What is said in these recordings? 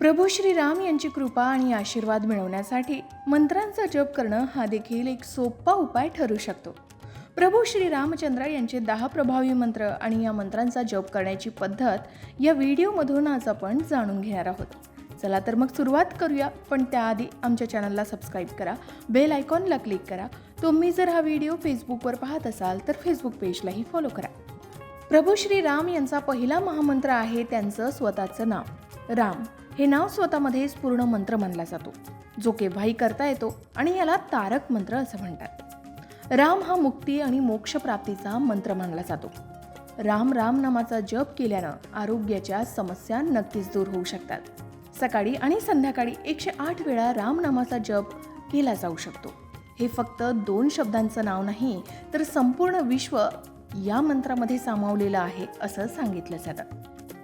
प्रभू श्रीराम यांची कृपा आणि आशीर्वाद मिळवण्यासाठी मंत्रांचा जप करणं हा देखील एक सोपा उपाय ठरू शकतो. प्रभू श्रीरामचंद्र यांचे दहा प्रभावी मंत्र आणि या मंत्रांचा जप करण्याची पद्धत या व्हिडिओमधून आज आपण जाणून घेणार आहोत. चला तर मग सुरुवात करूया पण त्याआधी आमच्या चॅनलला सबस्क्राईब करा बेल आयकॉनला क्लिक करा. तुम्ही जर हा व्हिडिओ फेसबुकवर पाहत असाल तर फेसबुक पेजलाही फॉलो करा. प्रभू श्री राम यांचा पहिला महामंत्र आहे त्यांचं स्वतःचं नाव. राम. हे नाव स्वतःमध्येच पूर्ण मंत्र मानला जातो. जो केव्हाही करता येतो आणि याला तारक मंत्र असं म्हणतात. राम हा मुक्ती आणि मोक्षप्राप्तीचा मंत्र मानला जातो. राम राम नामाचा जप केल्यानं आरोग्याच्या समस्या नक्कीच दूर होऊ शकतात. सकाळी आणि संध्याकाळी एकशे आठ वेळा रामनामाचा जप केला जाऊ शकतो. हे फक्त दोन शब्दांचं नाव नाही तर संपूर्ण विश्व या मंत्रामध्ये सामावलेलं आहे असं सांगितलं जातं.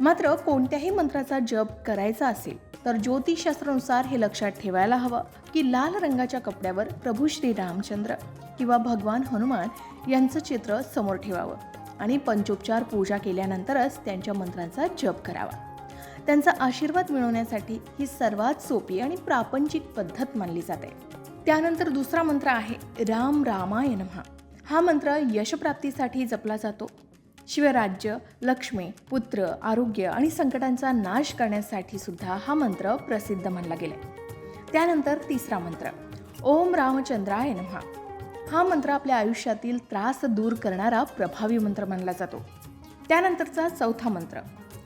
मात्र कोणत्याही मंत्राचा जप करायचा असेल तर ज्योतिषशास्त्रानुसार हे लक्षात ठेवायला हवं की लाल रंगाच्या कपड्यावर प्रभू श्री रामचंद्र किंवा भगवान हनुमान यांचं चित्र समोर ठेवावं आणि पंचोपचार पूजा केल्यानंतरच त्यांच्या मंत्रांचा जप करावा. त्यांचा आशीर्वाद मिळवण्यासाठी ही सर्वात सोपी आणि प्रापंचिक पद्धत मानली जाते. त्यानंतर दुसरा मंत्र आहे राम रामाय नमः. हा मंत्र यशप्राप्तीसाठी जपला जातो. शिवराज्य लक्ष्मी पुत्र आरोग्य आणि संकटांचा नाश करण्यासाठी सुद्धा हा मंत्र प्रसिद्ध मानला गेलाय. त्यानंतर तिसरा मंत्र ओम रामचंद्राय नमहा. हा मंत्र आपल्या आयुष्यातील त्रास दूर करणारा प्रभावी मंत्र मानला जातो. त्यानंतरचा चौथा मंत्र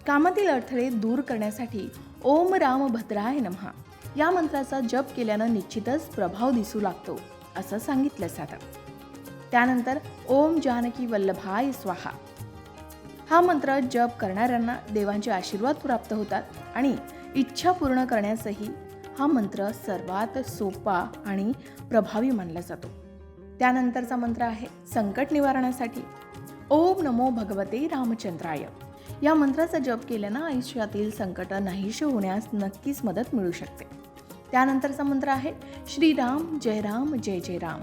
कामातील अडथळे दूर करण्यासाठी ओम राम भद्राय नमः या मंत्राचा जप केल्यानं निश्चितच प्रभाव दिसू लागतो असं सांगितलं जातं. त्यानंतर ओम जानकी वल्लभाय स्वाहा. हा मंत्र जप करणाऱ्यांना देवांचे आशीर्वाद प्राप्त होतात आणि इच्छा पूर्ण करण्यासही हा मंत्र सर्वात सोपा आणि प्रभावी मानला जातो. त्यानंतरचा मंत्र आहे संकट निवारणासाठी. ओम नमो भगवते रामचंद्राय. या मंत्राचा जप केल्यानं आयुष्यातील संकट नाहीशी होण्यास नक्कीच मदत मिळू शकते. त्यानंतरचा मंत्र आहे श्रीराम जय राम जय जय राम.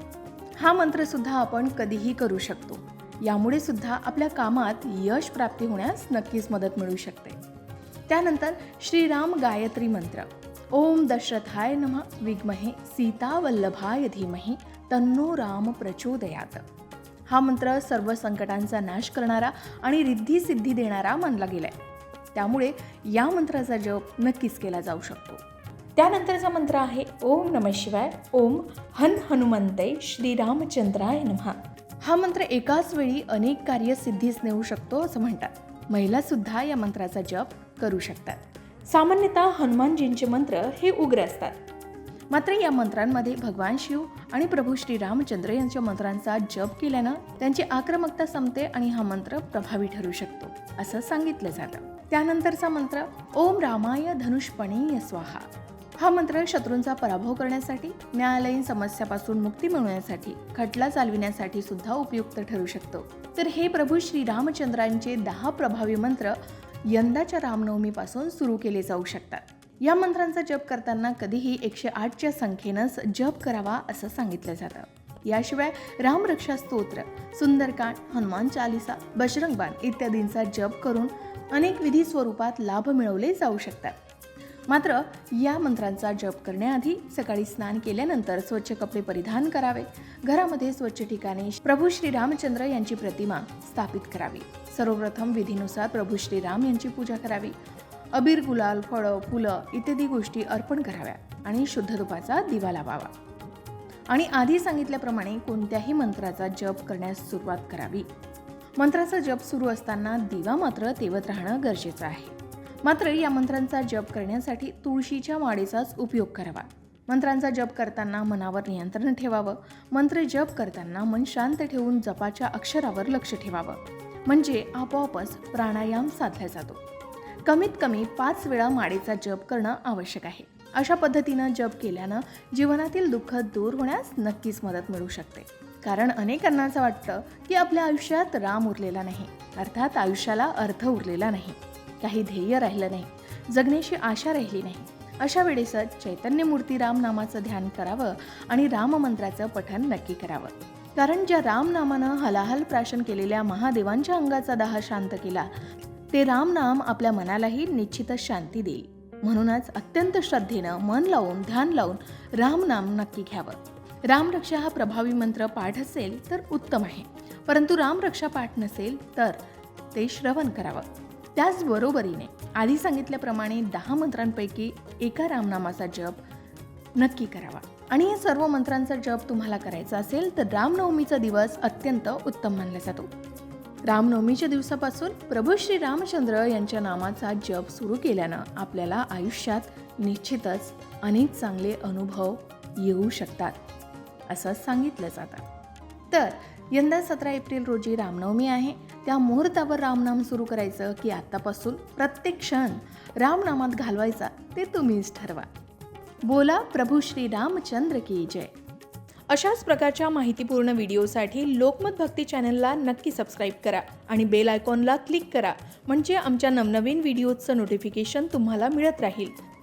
हा मंत्रसुद्धा आपण कधीही करू शकतो. यामुळे सुद्धा आपल्या कामात यश प्राप्ती होण्यास नक्कीच मदत मिळू शकते. त्यानंतर श्रीराम गायत्री मंत्र. ओम दशरथाय नम. विग्महे सीता वल्लभाय तन्नो राम प्रचोदयात. हा मंत्र सर्व संकटांचा नाश करणारा आणि रिद्धी सिद्धी देणारा मानला गेलाय. त्यामुळे या मंत्राचा जप नक्कीच केला जाऊ शकतो. त्यानंतरचा मंत्र आहे ओम नम शिवाय. ओम हन हनुमंते श्रीरामचंद्राय नमः. हा मंत्र एकाच वेळी अनेक कार्य सिद्धीस नेऊ शकतो असं म्हणतात. महिला सुद्धा या मंत्राचा जप करू शकतात. सामान्यतः हनुमानजींचे मंत्र हे उग्र असतात. मात्र या मंत्रांमध्ये भगवान शिव आणि प्रभू श्रीरामचंद्र यांच्या मंत्रांचा जप केल्यानं त्यांची आक्रमकता संपते आणि हा मंत्र प्रभावी ठरू शकतो असं सांगितलं जातं. त्यानंतरचा मंत्र ओम रामाय धनुष्पणे स्वाहा. हा मंत्र शत्रूंचा पराभव करण्यासाठी न्यायालयीन समस्यापासून मुक्ती मिळवण्यासाठी खटला चालविण्यासाठी सुद्धा उपयुक्त ठरू शकतो. तर हे प्रभू श्रीरामचंद्रांचे दहा प्रभावी मंत्र यंदाच्या रामनवमीपासून सुरू केले जाऊ शकतात. या मंत्रांचा जप करताना कधीही एकशे आठच्या संख्येनंच जप करावा असं सांगितलं जातं. याशिवाय रामरक्षा स्तोत्र सुंदरकांड हनुमान चालिसा बजरंगबाण इत्यादींचा जप करून अनेक विधी स्वरूपात लाभ मिळवले जाऊ शकतात. मात्र या मंत्रांचा जप करण्याआधी सकाळी स्नान केल्यानंतर स्वच्छ कपडे परिधान करावे. घरामध्ये स्वच्छ ठिकाणी प्रभू श्री रामचंद्र यांची प्रतिमा स्थापित करावी. सर्वप्रथम विधीनुसार प्रभू श्रीराम यांची पूजा करावी. अबीर गुलाल फळं फुलं इत्यादी गोष्टी अर्पण कराव्या आणि शुद्ध तुपाचा दिवा लावावा. आणि आधी सांगितल्याप्रमाणे कोणत्याही मंत्राचा जप करण्यास सुरुवात करावी. मंत्राचा जप सुरू असताना दिवा मात्र तेवत राहणं गरजेचं आहे. मात्र या मंत्रांचा जप करण्यासाठी तुळशीच्या वाढीचाच उपयोग करावा. मंत्रांचा जप करताना मनावर नियंत्रण ठेवावं. मंत्र जप करताना मन शांत ठेवून जपाच्या अक्षरावर लक्ष ठेवावं. म्हणजे आपोआपच प्राणायाम साधला जातो. कमीत कमी पाच वेळा माडेचा जप करणं आवश्यक आहे. अशा पद्धतीनं जप केल्यानं जीवनातील दुःख दूर होण्यास नक्कीच मदत मिळू शकते. कारण अनेकांना असं वाटतं की आपल्या आयुष्यात राम उरलेला नाही. अर्थात आयुष्याला अर्थ उरलेला नाही. काही ध्येय राहिलं नाही. जगण्याची आशा राहिली नाही. अशा वेळेसच चैतन्यमूर्ती राम नामाचं ध्यान करावं आणि राममंत्राचं पठण नक्की करावं. कारण ज्या राम नामानं हलाहल प्राशन केलेल्या महादेवांच्या अंगाचा दाह शांत केला ते राम नाम आपल्या मनालाही निश्चितच शांती देईल. म्हणूनच अत्यंत श्रद्धेनं मन लावून ध्यान लावून रामनाम नक्की घ्यावं. रामरक्षा हा प्रभावी मंत्र पाठ असेल तर उत्तम आहे. परंतु रामरक्षा पाठ नसेल तर ते श्रवण करावं. त्याचबरोबरीने आधी सांगितल्याप्रमाणे दहा मंत्रांपैकी एका रामनामाचा जप नक्की करावा. आणि या सर्व मंत्रांचा जप तुम्हाला करायचा असेल तर रामनवमीचा दिवस अत्यंत उत्तम मानला जातो. रामनवमीच्या दिवसापासून प्रभू श्री रामचंद्र यांच्या नामाचा जप सुरू केल्यानं आपल्याला आयुष्यात निश्चितच अनेक चांगले अनुभव येऊ शकतात असं सांगितलं जातं. तर यंदा सतरा एप्रिल रोजी रामनवमी आहे. त्या मुहूर्तावर रामनाम सुरू करायचं की आत्तापासून प्रत्येक क्षण रामनामात घालवायचा ते तुम्हीच ठरवा. बोला प्रभू श्री रामचंद्र की जय. अशाच प्रकारच्या माहितीपूर्ण व्हिडिओसाठी लोकमत भक्ती चॅनलला नक्की सबस्क्राईब करा आणि बेल आयकॉनला क्लिक करा. म्हणजे आमच्या नवनवीन व्हिडिओचं नोटिफिकेशन तुम्हाला मिळत राहील.